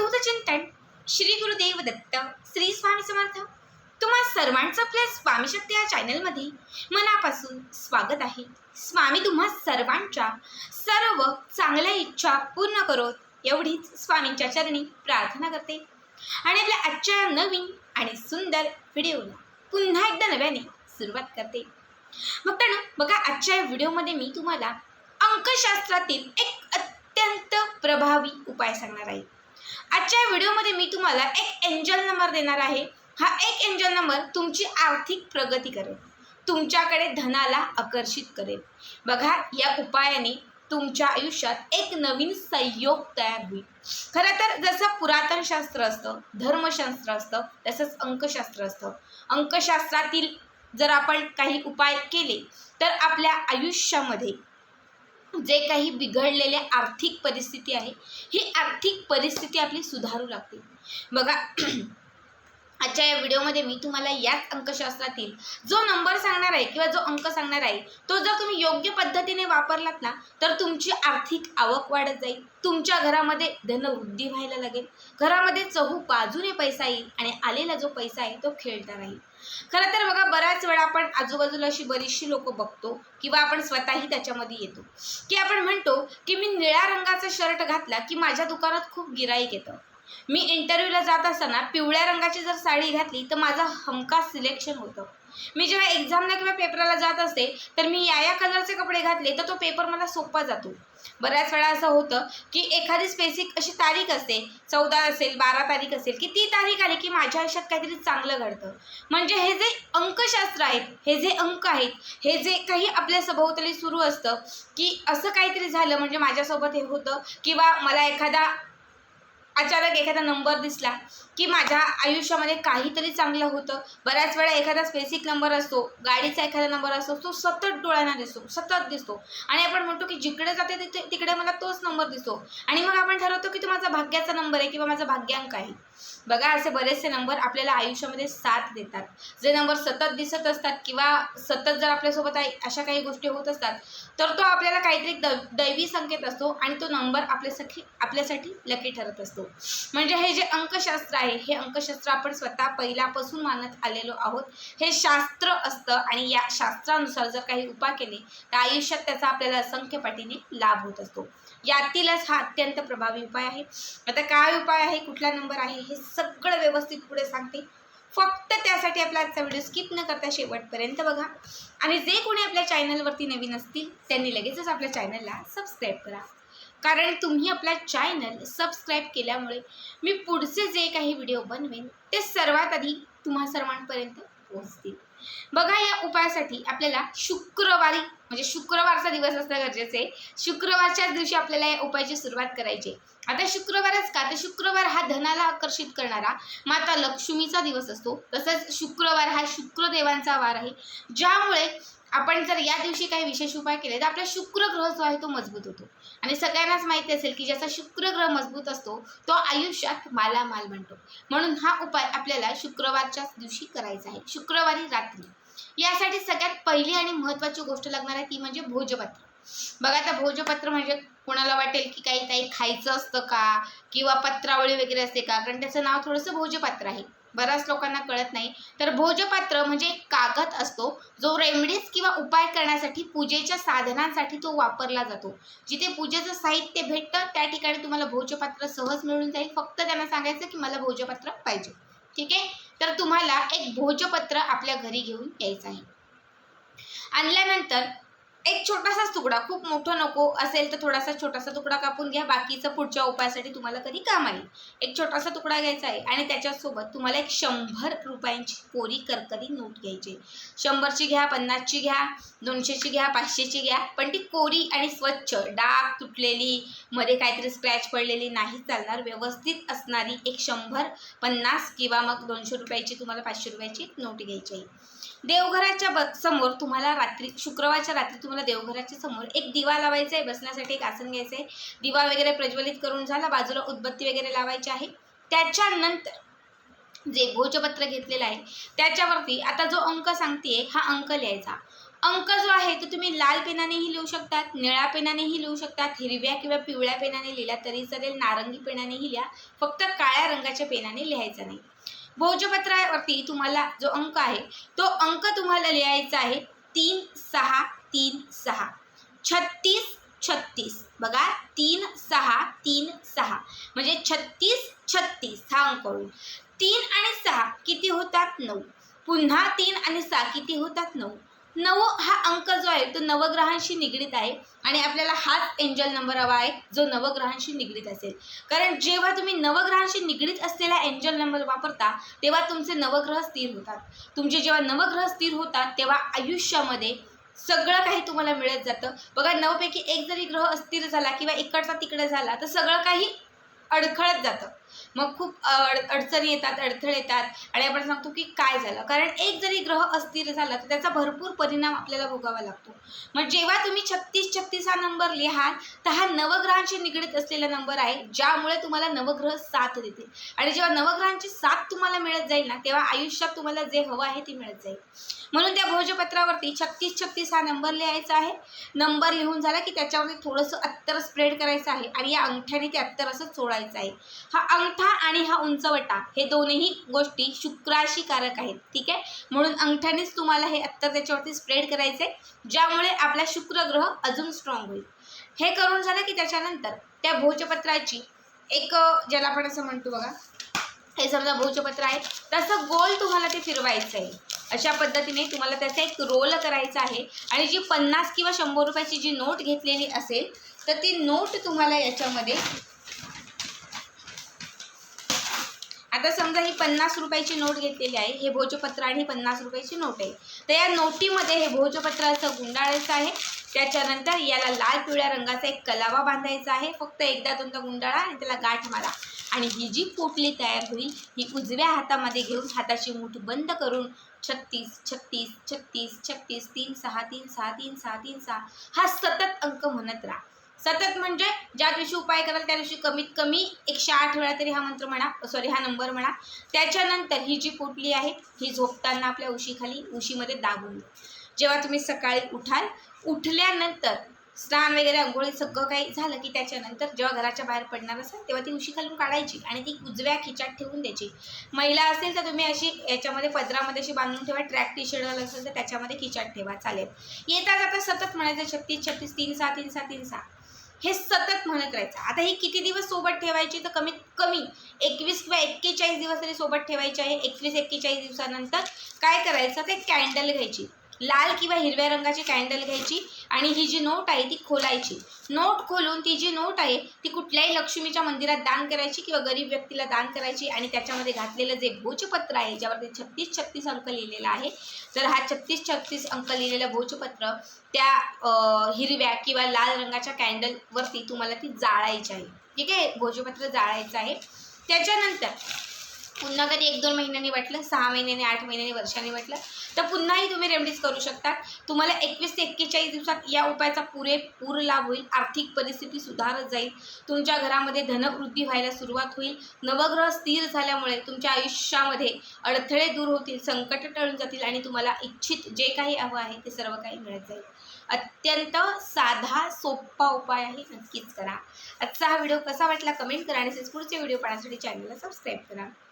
अवधूत चिंतन श्री गुरुदेव दत्त श्री स्वामी समर्थ. तुम्हा सर्वांचं आपल्या स्वामी शक्ती या चॅनलमध्ये मनापासून स्वागत आहे. स्वामी तुम्हा सर्वांच्या सर्व चांगल्या इच्छा पूर्ण करोत एवढीच स्वामींच्या चरणी प्रार्थना करते. आणि आपल्या आजच्या नवीन आणि सुंदर व्हिडिओला पुन्हा एकदा नव्याने सुरुवात करते. मित्रांनो बघा आजच्या या व्हिडिओमध्ये मी तुम्हाला अंकशास्त्रातील एक अत्यंत प्रभावी उपाय सांगणार आहे. आजच्या व्हिडिओमध्ये मी तुम्हाला एक एंजल नंबर देणार आहे. हा एक एंजल नंबर तुमची आर्थिक प्रगती करेल. तुमच्याकडे धनाला आकर्षित करेल. बघा या उपायाने तुमच्या आयुष्यात एक नवीन संयोग तयार होईल. खरं तर जसं पुरातन शास्त्र असतं धर्मशास्त्र असतं तसंच अंकशास्त्र असतं. अंकशास्त्रातील जर आपण काही उपाय केले तर आपल्या आयुष्यामध्ये जे काही बिघडलेले आर्थिक परिस्थिती आहे ही आर्थिक परिस्थिती आपली सुधारू लागते. बघा आजच्या या व्हिडिओमध्ये मी तुम्हाला याच अंकशास्त्रातील जो नंबर सांगणार आहे किंवा जो अंक सांगणार आहे तो जर तुम्ही योग्य पद्धतीने वापरलात ना तर तुमची आर्थिक आवक वाढत जाईल. तुमच्या घरामध्ये धनवृद्धी व्हायला लागेल. घरामध्ये चहू बाजूने पैसा येईल आणि आलेला जो पैसा आहे तो खेळता राहील. खरं तर बघा बऱ्याच वेळा आपण आजूबाजूला अशी बरीचशी लोक बघतो किंवा आपण स्वतःही त्याच्यामध्ये येतो. की आपण म्हणतो की मी निळ्या रंगाचा शर्ट घातला की माझ्या दुकानात खूप गिराईक येतं. मी इंटरव्ह्यूला जात असताना पिवळ्या रंगाची जर साडी घातली तर माझं हमखास सिलेक्शन होतं. मी जेव्हा एक्झामला किंवा पेपरला जात असते तर मी या या कलरचे कपडे घातले तर तो पेपर मला सोपा जातो. बऱ्याच वेळा असं होतं की एखादी स्पेसिफिक अशी तारीख असते चौदा असेल बारा तारीख असेल की ती तारीख आली की माझ्या आयुष्यात काहीतरी चांगलं घडतं. म्हणजे हे जे अंकशास्त्र आहेत हे जे अंक आहेत हे जे काही आपल्या सभोवताली सुरू असतं की असं काहीतरी झालं म्हणजे माझ्यासोबत हे होतं किंवा मला एखादा अचानक एखादा नंबर दिसला की माझ्या आयुष्यामध्ये काहीतरी चांगलं होतं. बऱ्याच वेळा एखादा स्पेसिक नंबर असतो गाडीचा एखादा नंबर असतो तो सतत डोळ्यांना दिसतो सतत दिसतो. आणि आपण म्हणतो की जिकडे जाते तिथे तिकडे मला तोच नंबर दिसतो. आणि मग आपण ठरवतो की तो माझा भाग्याचा नंबर आहे किंवा माझा भाग्यांक आहे. बघा असे बरेचसे नंबर आपल्याला आयुष्यामध्ये साथ देतात. जे नंबर सतत दिसत असतात किंवा सतत जर आपल्यासोबत आहे अशा काही गोष्टी होत असतात तर तो आपल्याला काहीतरी द दैवी संकेत असतो आणि तो नंबर आपल्यासाठी आपल्यासाठी लकी ठरत असतो. म्हणजे हे जे अंकशास्त्र आहे हे अंकशास्त्र आपण स्वतः पहिल्यापासून मानत आलेलो आहोत. हे शास्त्र असतं आणि या शास्त्रानुसार जर काही उपाय केले तर आयुष्यात त्याचा आपल्याला असंख्य पाठीने लाभ होत असतो. यातीलच हा अत्यंत प्रभावी उपाय आहे. आता काय उपाय आहे कुठला नंबर आहे हे सगळं व्यवस्थित पुढे सांगते. फक्त त्यासाठी आपला आजचा व्हिडिओ स्किप न करता शेवटपर्यंत बघा. आणि जे कोणी आपल्या चॅनलवरती नवीन असतील त्यांनी लगेचच आपल्या चॅनलला सबस्क्राईब करा. कारण तुम्ही आपला चॅनल सबस्क्राईब केल्यामुळे मी पुढचे जे काही व्हिडिओ बनवेन ते सर्वात आधी तुम्हा सर्वांपर्यंत पोहोचतील. बघा या उपायासाठी आपल्याला शुक्रवारी म्हणजे शुक्रवारचा दिवस असणं गरजेचं आहे. शुक्रवारच्याच दिवशी आपल्याला या उपायाची सुरुवात करायची आहे. आता शुक्रवारच का? तर शुक्रवार हा धनाला आकर्षित करणारा माता लक्ष्मीचा दिवस असतो. तसंच शुक्रवार हा शुक्रदेवांचा वार आहे. ज्यामुळे आपण जर या दिवशी काही विशेष उपाय केले तर आपला शुक्र ग्रह जो आहे तो मजबूत होतो. आणि सगळ्यांनाच माहिती असेल की ज्याचा शुक्र ग्रह मजबूत असतो तो आयुष्यात मालामाल बनतो. म्हणून हा उपाय आपल्याला शुक्रवारच्याच दिवशी करायचा आहे. शुक्रवारी रात्री. यासाठी सगळ्यात पहिली आणि महत्त्वाची गोष्ट लागणार आहे ती म्हणजे भोजपत्र. बघा आता भोजपत्र म्हणजे कोणाला वाटेल की काही काही खायचं असतं का? किंवा पत्रावळी वगैरे असते का? कारण त्याचं नाव थोडंसं भोजपात्र आहे. बऱ्याच लोकांना कळत नाही. तर भोजपात्र म्हणजे एक कागद असतो जो रेमडीज किंवा उपाय करण्यासाठी पूजेच्या साधनांसाठी तो वापरला जातो. जिथे पूजेचं साहित्य भेटतं त्या ठिकाणी तुम्हाला भोजपात्र सहज मिळून जाईल. फक्त त्यांना सांगायचं की मला भोजपत्र पाहिजे. ठीक आहे? तर तुम्हाला एक भोजपत्र आपल्या घरी घेऊन यायचं आहे. आणल्यानंतर एक छोटासाच तुकडा खूप मोठा नको असेल तर थोडासा छोटासा तुकडा कापून घ्या. बाकीचं पुढच्या उपायासाठी तुम्हाला कधी काम येईल. एक छोटासा तुकडा घ्यायचा आहे आणि त्याच्यासोबत तुम्हाला एक शंभर रुपयांची कोरी करकरी नोट घ्यायची शंभरची घ्या पन्नासची घ्या दोनशेची घ्या पाचशेची घ्या. पण ती कोरी आणि स्वच्छ डाग तुटलेली मध्ये काहीतरी स्क्रॅच पडलेली नाही चालणार. व्यवस्थित असणारी एक शंभर पन्नास किंवा मग दोनशे रुपयाची तुम्हाला पाचशे रुपयाची नोट घ्यायची आहे. देवघराच्या ब समोर तुम्हाला रात्री शुक्रवारच्या रात्री तुम्हाला देवघराच्या समोर एक दिवा लावायचा आहे बसण्यासाठी एक आसन घ्यायचं आहे. दिवा वगैरे प्रज्वलित करून झाला बाजूला उदबत्ती वगैरे लावायची आहे. त्याच्यानंतर जे भोजपत्र घेतलेलं आहे त्याच्यावरती आता जो अंक सांगते हा अंक लिहायचा. अंक जो आहे तो तुम्ही लाल पेनानेही लिहू शकतात निळ्या पेनानेही लिहू शकतात हिरव्या किंवा पिवळ्या पेनाने लिहिला तरी चालेल नारंगी पेनानेही लिहा फक्त काळ्या रंगाच्या पेनाने लिहायचं नाही. भोजपत्रावरती तुम्हाला जो अंक आहे तो अंक तुम्हाला लिहायचा आहे तीन सहा तीन सहा. छत्तीस छत्तीस. बघा तीन सहा तीन सहा. म्हणजे छत्तीस छत्तीस हा अंक होईल. तीन आणि सहा किती होतात? नऊ. पुन्हा तीन आणि सहा किती होतात? नऊ. नव हा अंक जो आहे तो नवग्रहांशी निगडीत आहे आणि आपल्याला हाच एंजल नंबर हवा आहे जो नवग्रहांशी निगडीत असेल. कारण जेव्हा तुम्ही नवग्रहांशी निगडीत असलेला एंजल नंबर वापरता तेव्हा तुमचे नवग्रह स्थिर होतात. तुमचे जेव्हा नवग्रह स्थिर होतात तेव्हा आयुष्यामध्ये सगळं काही तुम्हाला मिळत जातं. बघा नऊपैकी एक जरी ग्रह अस्थिर झाला किंवा इकडचा तिकडे झाला तर सगळं काही अडखळत जातं. मग खूप अड अडचणी येतात अडथळे येतात. आणि आपण सांगतो की काय झालं? कारण एक जरी ग्रह अस्थिर झाला तर त्याचा भरपूर परिणाम आपल्याला भोगावा लागतो. मग जेव्हा तुम्ही छत्तीस छत्तीस हा नंबर लिहाल तर हा नवग्रहांशी निगडीत असलेला नंबर आहे ज्यामुळे तुम्हाला नवग्रह साथ देतील आणि जेव्हा नवग्रहांची साथ तुम्हाला मिळत जाईल ना तेव्हा आयुष्यात तुम्हाला जे हवं आहे ते मिळत जाईल. म्हणून त्या भोजपत्रावरती छत्तीस छत्तीस हा नंबर लिहायचा आहे. नंबर लिहून झाला की त्याच्यावरती थोडंसं अत्तर स्प्रेड करायचं आहे. आणि या अंगठ्याने ते अत्तर असं चोळायचं आहे. हा अंगठा आणि हा उंचवटा हे दोन्ही गोष्टी शुक्राशी कारक आहेत ठीक आहे? म्हणून अंगठ्यानेच तुम्हाला हे अत्तर त्याच्यावरती स्प्रेड करायचं आहे ज्यामुळे आपला शुक्र ग्रह अजून स्ट्रॉंग होईल. हे करून झालं की त्याच्यानंतर त्या भोजपत्राची एक ज्याला आपण असं म्हणतो बघा हे समजा भोजपत्र आहे तसं गोल तुम्हाला ते फिरवायचं आहे अशा पद्धतीने तुम्हाला त्याचा एक रोल करायचा आहे आणि जी पन्नास किंवा शंभर रुपयाची जी नोट घेतलेली असेल तर ती नोट तुम्हाला याच्यामध्ये आता समजा ही पन्नास रुपयाची नोट घेतलेली आहे हे भोजपत्र आणि ही पन्नास रुपयाची नोट आहे. तर या नोटीमध्ये हे भोजपत्राचं गुंडाळायचं आहे. त्याच्यानंतर याला लाल पिवळ्या रंगाचा एक कलावा बांधायचा आहे. फक्त एकदा दोनदा गुंडाळा आणि त्याला गाठ मारा. आणि ही जी पोटली तयार होईल ही उजव्या हातामध्ये घेऊन हाताची मूठ बंद करून छत्तीस छत्तीस छत्तीस छत्तीस तीन सहा तीन सहा तीन सहा तीन सहा हा सतत अंक म्हणत राहा. सतत म्हणजे ज्या दिवशी उपाय कराल त्या दिवशी कमीत कमी एकशे आठ वेळा तरी हा मंत्र म्हणा सॉरी हा नंबर म्हणा. त्याच्यानंतर ही जी पोटली आहे ही झोपताना आपल्या उशीखाली उशीमध्ये दाबून द्या. जेव्हा तुम्ही सकाळी उठाल उठल्यानंतर स्नान वगैरे अंघोळी सगळं काही झालं की त्याच्यानंतर जेव्हा घराच्या बाहेर पडणार असाल तेव्हा ती उशी खालून काढायची आणि ती उजव्या खिचात ठेवून द्यायची. महिला असेल तर तुम्ही अशी याच्यामध्ये पदरामध्ये अशी बांधून ठेवा ट्रॅक टी शर्ट असेल तर त्याच्यामध्ये खिचात ठेवा चालेल. येता जाता सतत म्हणायचं छत्तीस छत्तीस तीन सहा तीन सहा तीन सहा. हे सतत म्हणत राहायचं. आता ही किती दिवस सोबत ठेवायची तर कमीत कमी एकवीस किंवा एक्केचाळीस दिवस तरी सोबत ठेवायची आहे. एकवीस एक्केचाळीस दिवसानंतर काय करायचं? ते कॅन्डल घ्यायची. लाल किंवा हिरव्या रंगाची कॅन्डल घ्यायची आणि ही जी नोट आहे ती खोलायची. नोट खोलून ती जी नोट आहे ती कुठल्याही लक्ष्मीच्या मंदिरात दान करायची किंवा गरीब व्यक्तीला दान करायची आणि त्याच्यामध्ये घातलेलं जे भोजपत्र आहे ज्यावरती छत्तीस छत्तीस अंक लिहिलेला आहे तर हा छत्तीस छत्तीस अंक लिहिलेलं भोजपत्र त्या हिरव्या किंवा लाल रंगाच्या कॅन्डलवरती तुम्हाला ती जाळायची आहे. ठीक आहे? भोजपत्र जाळायचं आहे. त्याच्यानंतर पुन्हा कधी एक दोन महिन्यांनी वाटलं सहा महिन्यांनी आठ महिन्यांनी वर्षांनी वाटलं तर पुन्हाही तुम्ही रेमडीज करू शकता तुम्हाला एकवीस ते एक्केचाळीस दिवसात या उपायाचा पुरेपूर लाभ होईल. आर्थिक परिस्थिती सुधारत जाईल. तुमच्या घरामध्ये धनवृद्धी व्हायला सुरुवात होईल. नवग्रह स्थिर झाल्यामुळे तुमच्या आयुष्यामध्ये अडथळे दूर होतील संकट टळून जातील आणि तुम्हाला इच्छित जे काही हवं आहे ते सर्व काही मिळत जाईल. अत्यंत साधा सोपा उपाय आहे. नक्कीच करा. आजचा हा व्हिडिओ कसा वाटला कमेंट करा आणि सिस्पूरचे पुढचे व्हिडिओ पाहण्यासाठी चॅनलला सबस्क्राईब करा.